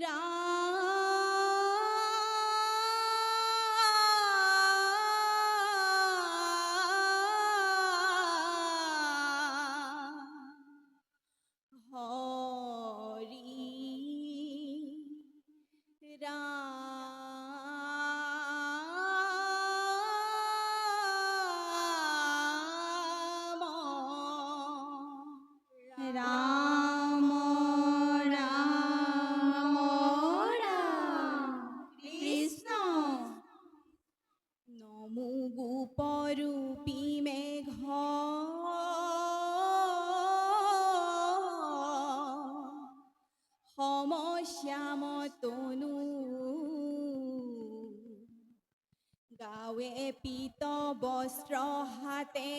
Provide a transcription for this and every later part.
রা পীত বস্ত্র হাতে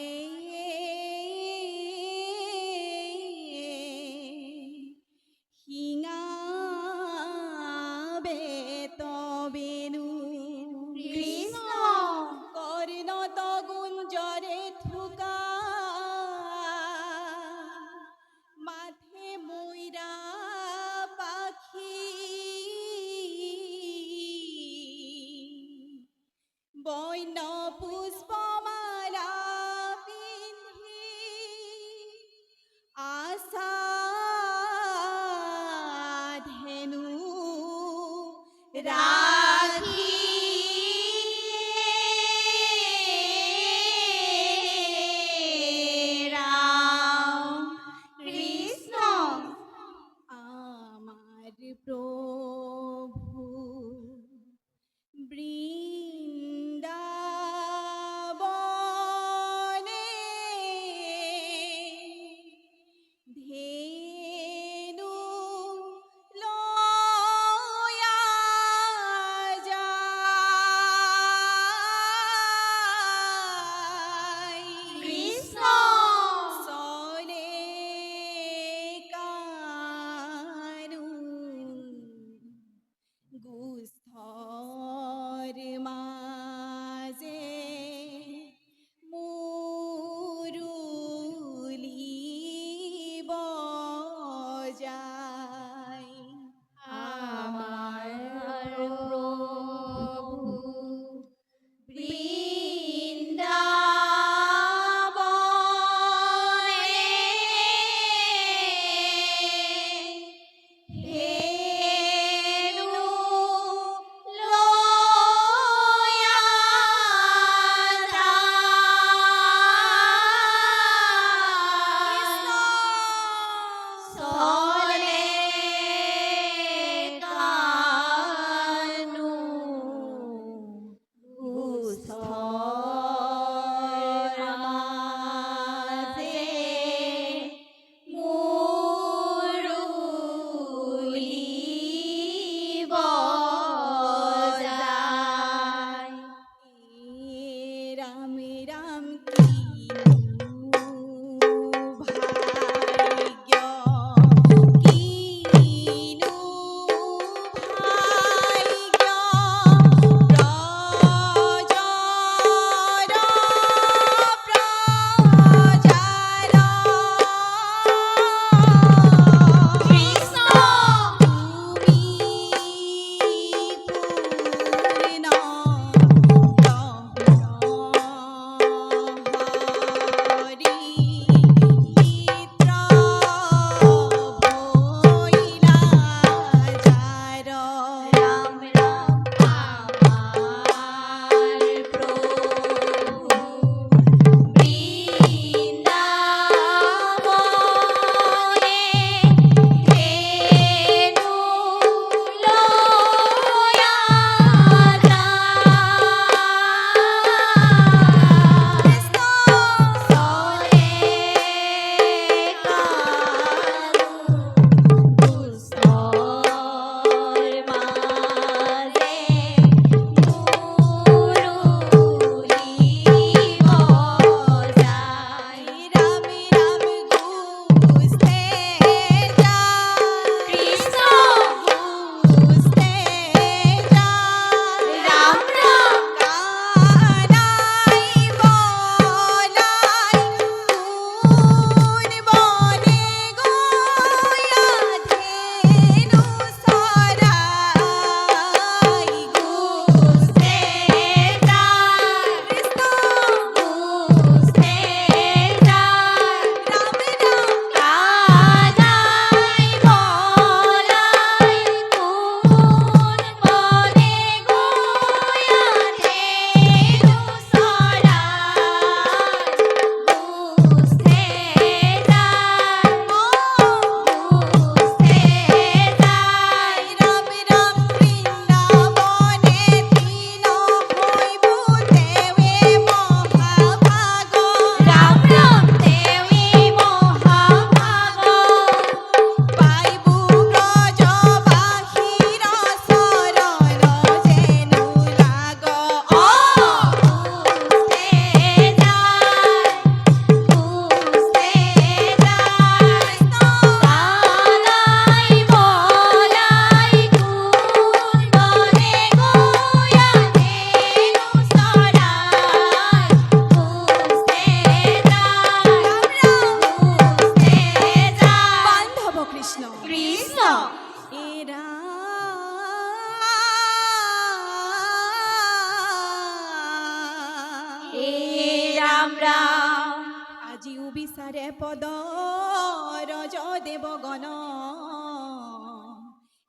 পদ ৰজ দেৱগণ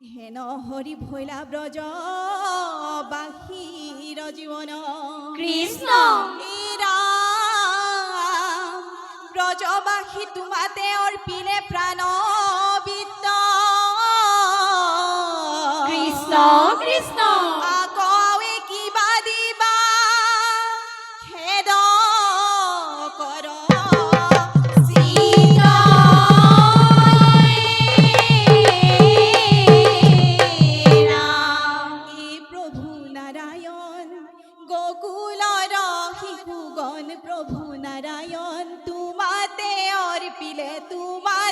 হেন হৰি ভৈলা ব্ৰজ বাহিৰ জীৱন কৃষ্ণ। ব্ৰজবাসী তোমাতে অৰ্পিলে প্ৰাণ বিত্ত কৃষ্ণ কৃষ্ণ। গকুলৰ শিশুগণ প্ৰভু নাৰায়ণ তোমাতে অর্পিলে তোমাতে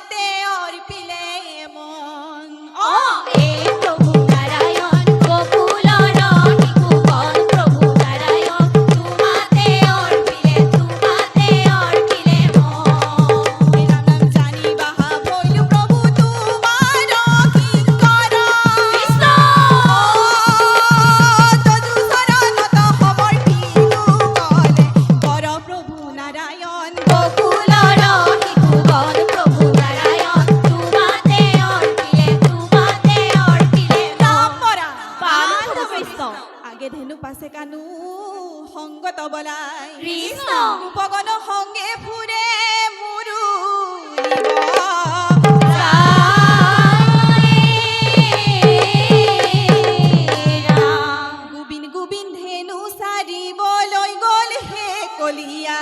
কৃষ্ণ। সঙ্গে মোৰো গোবিন গোবিন ধেনু চাৰিবলৈ গ'ল হে কলিয়া